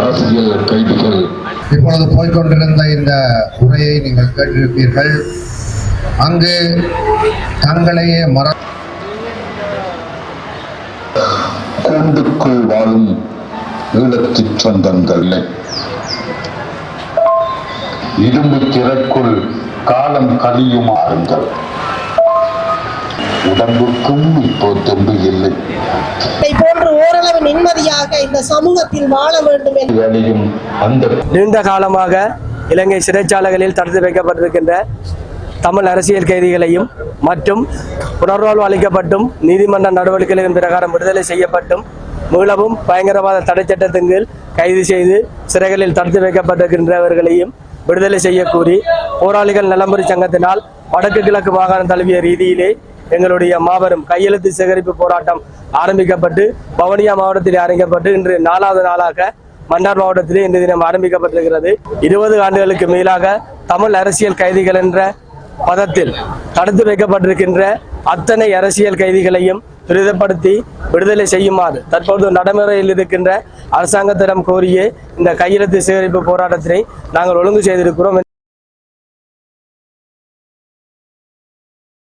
அரசியல் கைதிகள். இப்பொழுது போய்க்கொண்டிருந்த இந்த உரையை நீங்கள் கேட்டிருப்பீர்கள். அங்கு தங்களையே மற கூண்டுக்குள் வாழும் ஈழத்துச் சொந்தங்களே. இரும்பு திரைக்குள் காலம் கழியுமாறுங்கள் உடம்புக்கும் இப்போ தெம்பு இல்லை. போன்று நிம்மதியாக இந்த சமூகத்தில் வாழ வேண்டும் என்று நீண்ட காலமாக இலங்கை சிறைச்சாலைகளில் தடுத்து வைக்கப்பட்டிருக்கின்ற தமிழ் அரசியல் கைதிகளையும் மற்றும் புனர்வாழ்வு அளிக்கப்பட்டும் நீதிமன்ற நடவடிக்கைகளின் பிரகாரம் விடுதலை செய்யப்பட்டும் மீளவும் பயங்கரவாத தடை சட்டத்தின் கீழ் கைது செய்து சிறைகளில் தடுத்து வைக்கப்பட்டிருக்கின்றவர்களையும் விடுதலை செய்ய கூறி போராளிகள் நலம்புரி சங்கத்தினால் வடக்கு கிழக்கு மாகாணம் தழுவிய ரீதியிலே எங்களுடைய மாபெரும் கையெழுத்து சேகரிப்பு போராட்டம் ஆரம்பிக்கப்பட்டு பவனியா மாவட்டத்தில் ஆரம்பிக்கப்பட்டு இன்று நாலாவது நாளாக மன்னார் மாவட்டத்திலே இன்று தினம் ஆரம்பிக்கப்பட்டிருக்கிறது. இருபது ஆண்டுகளுக்கு மேலாக தமிழ் அரசியல் கைதிகள் என்ற பதத்தில் தடுத்து வைக்கப்பட்டிருக்கின்ற அத்தனை அரசியல் கைதிகளையும் துரிதப்படுத்தி விடுதலை செய்யுமாறு தற்போது நடைமுறையில் இருக்கின்ற அரசாங்கத்திடம் கோரிய இந்த கையெழுத்து சேகரிப்பு போராட்டத்தினை நாங்கள் ஒழுங்கு செய்திருக்கிறோம்